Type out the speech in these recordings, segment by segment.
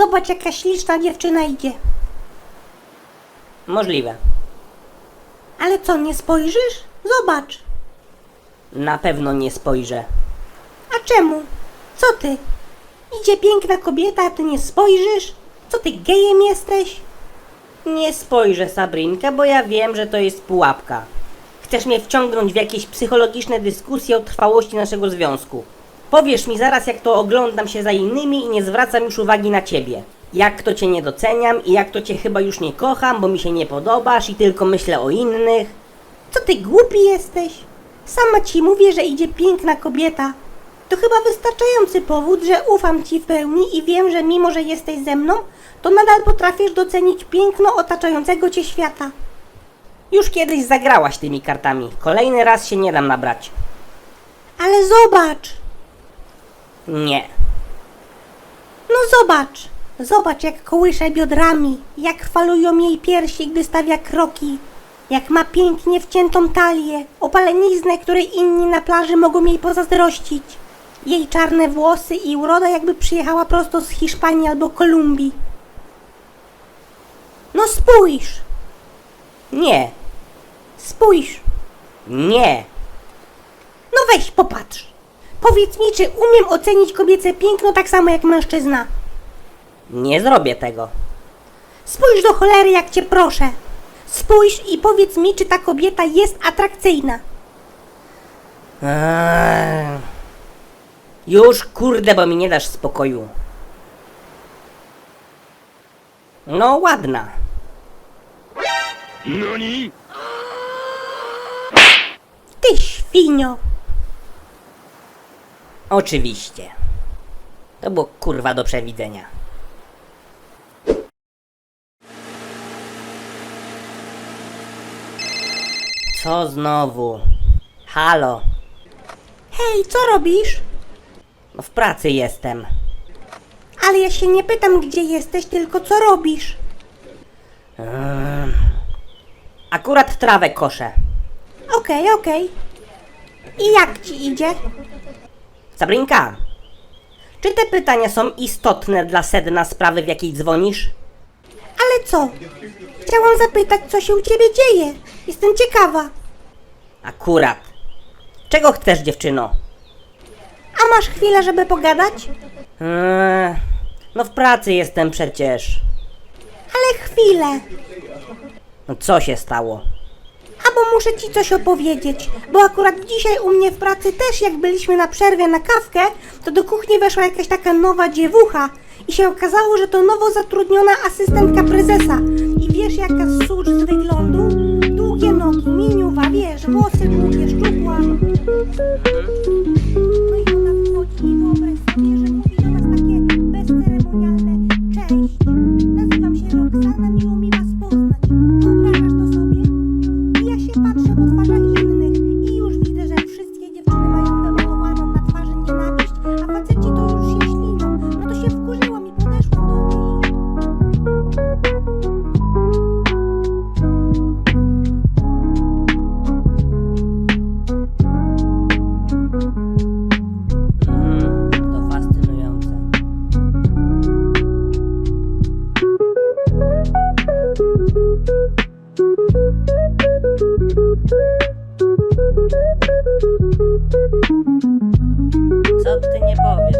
Zobacz, jaka śliczna dziewczyna idzie. Możliwe. Ale co, nie spojrzysz? Zobacz. Na pewno nie spojrzę. A czemu? Co ty? Idzie piękna kobieta, a ty nie spojrzysz? Co ty, gejem jesteś? Nie spojrzę, Sabrinka, bo ja wiem, że to jest pułapka. Chcesz mnie wciągnąć w jakieś psychologiczne dyskusje o trwałości naszego związku. Powiesz mi zaraz, jak to oglądam się za innymi i nie zwracam już uwagi na ciebie. Jak to cię nie doceniam i jak to cię chyba już nie kocham, bo mi się nie podobasz i tylko myślę o innych. Co ty, głupi jesteś? Sama ci mówię, że idzie piękna kobieta. To chyba wystarczający powód, że ufam ci w pełni i wiem, że mimo, że jesteś ze mną, to nadal potrafisz docenić piękno otaczającego cię świata. Już kiedyś zagrałaś tymi kartami. Kolejny raz się nie dam nabrać. Ale zobacz! Nie. No zobacz! Zobacz, jak kołysze biodrami, jak falują jej piersi, gdy stawia kroki, jak ma pięknie wciętą talię, opaleniznę, której inni na plaży mogą jej pozazdrościć. Jej czarne włosy i uroda jakby przyjechała prosto z Hiszpanii albo Kolumbii. No spójrz! Nie. Spójrz! Nie. No weź, popatrz! Powiedz mi, czy umiem ocenić kobiece piękno tak samo jak mężczyzna? Nie zrobię tego. Spójrz do cholery, jak cię proszę. Spójrz i powiedz mi, czy ta kobieta jest atrakcyjna. Eee. Już kurde, bo mi nie dasz spokoju. No ładna. 何 Ty świnio. Oczywiście. To było kurwa do przewidzenia. Co znowu? Halo, Hej, co robisz? no w pracy jestem. Ale ja się nie pytam, gdzie jesteś, tylko co robisz. Eee. Akurat trawę koszę. Okej, okej. I jak ci idzie? Sabrinka, czy te pytania są istotne dla sedna sprawy, w jakiej dzwonisz? Ale co? Chciałam zapytać, co się u ciebie dzieje. Jestem ciekawa. Akurat. Czego chcesz, dziewczyno? A masz chwilę, żeby pogadać? Eee, no w pracy jestem przecież. Ale chwilę. No co się stało? Muszę ci coś opowiedzieć, bo akurat dzisiaj u mnie w pracy też jak byliśmy na przerwie na kawkę, to do kuchni weszła jakaś taka nowa dziewucha i się okazało, że to nowo zatrudniona asystentka prezesa. I wiesz jaka sucz z wyglądu? Długie nogi, miniuwa, wiesz, włosy długie, Co ty nie powiesz?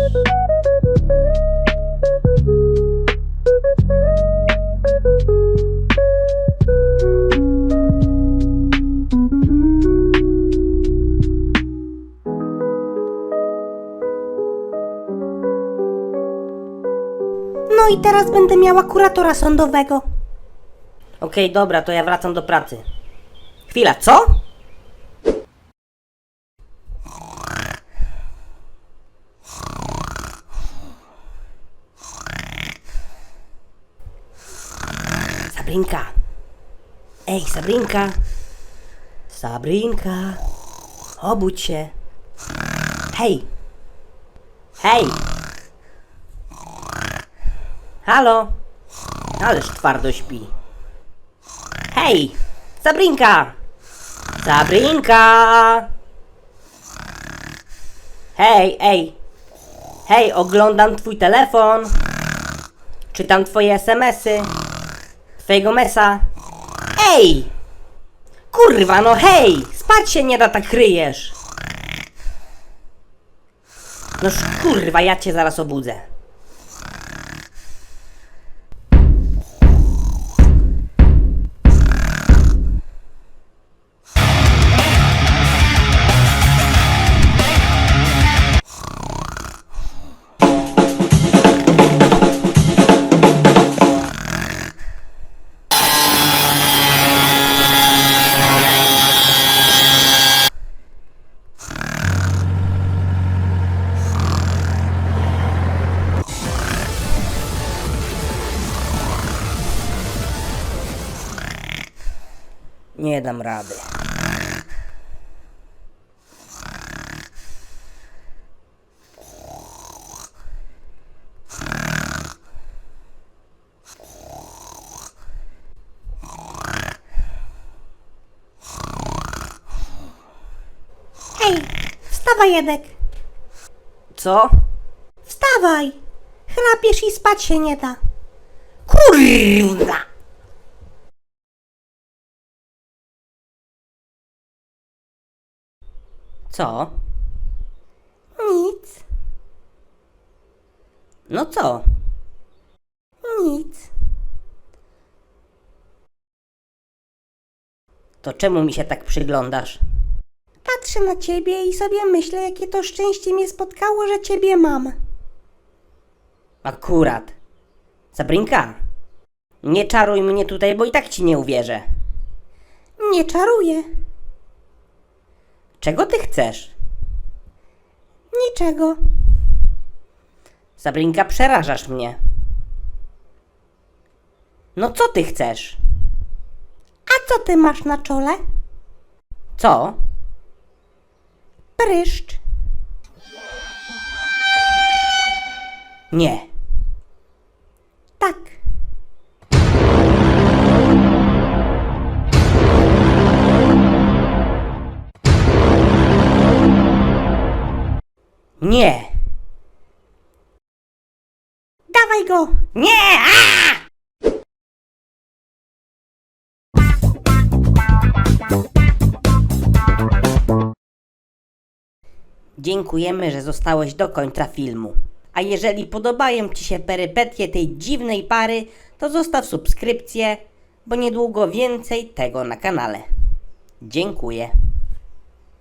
No i teraz będę miała kuratora sądowego. Okej, dobra, to ja wracam do pracy. Chwila, co? Sabrinka. Ej, Sabrinka. Sabrinka. Obudź się. Hej. Hej. Halo. Ależ twardo śpi. Hej! Sabrinka! Sabrinka! Hej, ej! Hej, oglądam twój telefon! Czy Czytam twoje smsy. Twojego mesa. Ej! Kurwa, no hej! Spać się nie da, tak kryjesz. No kurwa, ja cię zaraz obudzę. Nie dam rady. Ej, wstawaj, Edek. Co? Wstawaj. Chrapiesz i spać się nie da. Kurwa! Co? Nic, No co? nic. To czemu mi się tak przyglądasz? Patrzę na ciebie i sobie myślę, jakie to szczęście mnie spotkało, że ciebie mam. Akurat. Sabrinka, nie czaruj mnie tutaj, bo i tak ci nie uwierzę. Nie czaruję. Czego ty chcesz? Niczego. Sabrinka, przerażasz mnie. No co ty chcesz? A co ty masz na czole? Co? Pryszcz. Nie. Tak. Nie. Dawaj go. Nie! A! Dziękujemy, że zostałeś do końca filmu. A jeżeli podobają Ci się perypetie tej dziwnej pary, to zostaw subskrypcję, bo niedługo więcej tego na kanale. Dziękuję.